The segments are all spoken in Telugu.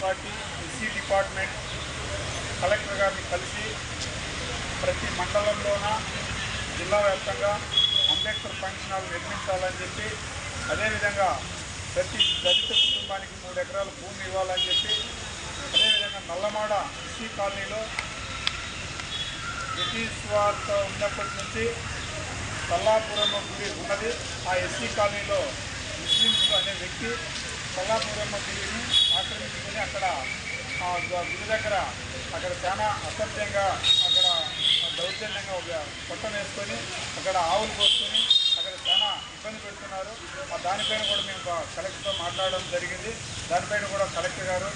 పార్టీ ఎస్సీ డిపార్ట్మెంట్ కలెక్టర్ గారిని కలిసి ప్రతి మండలంలోన జిల్లా వ్యాప్తంగా అంబేద్కర్ ఫంక్షన్ హాల్ నిర్మించాలని చెప్పి అదేవిధంగా ప్రతి దళిత కుటుంబానికి మూడు ఎకరాల భూమి ఇవ్వాలని చెప్పి అదేవిధంగా నల్లమాడ ఎస్సీ కాలనీలో బ్రిటిష్ వారితో ఉన్నప్పటి నుంచి సల్లాపురం గుడి ఉన్నది. ఆ ఎస్సీ కాలనీలో ముస్లింస్ అనే వ్యక్తి సల్లాపురం గుడిని ఆక్రమించుకొని అక్కడ ఆ గుడి దగ్గర అక్కడ చాలా అసభ్యంగా అక్కడ దౌర్జన్యంగా ఒక పొట్టం వేసుకొని అక్కడ ఆవులు పోసుకొని అక్కడ చాలా ఇబ్బంది పెడుతున్నారు. ఆ దానిపైన కూడా మేము కలెక్టర్తో మాట్లాడడం జరిగింది. దానిపైన కూడా కలెక్టర్ గారు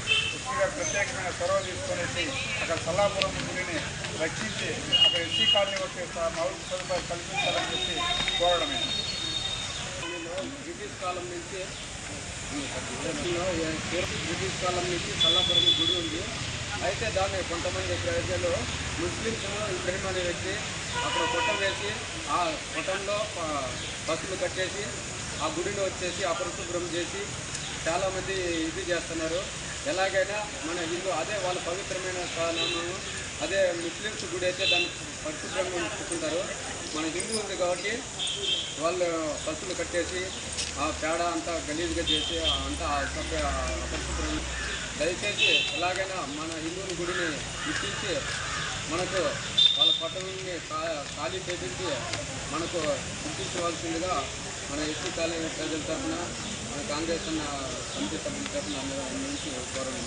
ఎస్పీ గారు ప్రత్యేకమైన చొరవ తీసుకునేసి అక్కడ సల్లాపురం గుడిని రక్షించి అక్కడ ఎస్సీ కాలనీ వచ్చే మౌలిక సదుపాయాలు కల్పించాలని చెప్పి కోరడమే. బ్రిటిష్ కాలం నుంచి బ్రిటిష్ కాలం నుంచి సల్లాపురం గుడి ఉంది. అయితే దాన్ని కొంతమంది ప్రజలు ముస్లిమ్స్ ఇబ్రహీం అనే వ్యక్తి అక్కడ కొట్టం వేసి ఆ కొట్టంలో బస్సులు కట్టేసి ఆ గుడిని వచ్చేసి అపరిశుభ్రం చేసి చాలామంది ఇది చేస్తున్నారు. ఎలాగైనా మన హిందూ అదే వాళ్ళ పవిత్రమైన స్థానంలో అదే ముస్లిమ్స్ గుడి అయితే దాన్ని పరిశుభ్రంగా ఉంచుకుంటారు. మన హిందూ ఉంది కాబట్టి వాళ్ళు పసులు కట్టేసి ఆ పేడ అంతా గలీజ్గా చేసి ఆ అంతా అసభ్య అపరిశుభ్రం దయచేసి ఎలాగైనా మన హిందువుల గుడిని గుర్తించి మనకు వాళ్ళ పట్టణాన్ని ఖాళీ చేపించి మనకు గుర్తించవలసిందిగా మన ఎస్సీ కాలేజీ ప్రజల తరఫున కాంగ్రెస్ కమిటీ సభ్యుల తరఫున అందరూ నుంచి గౌరవం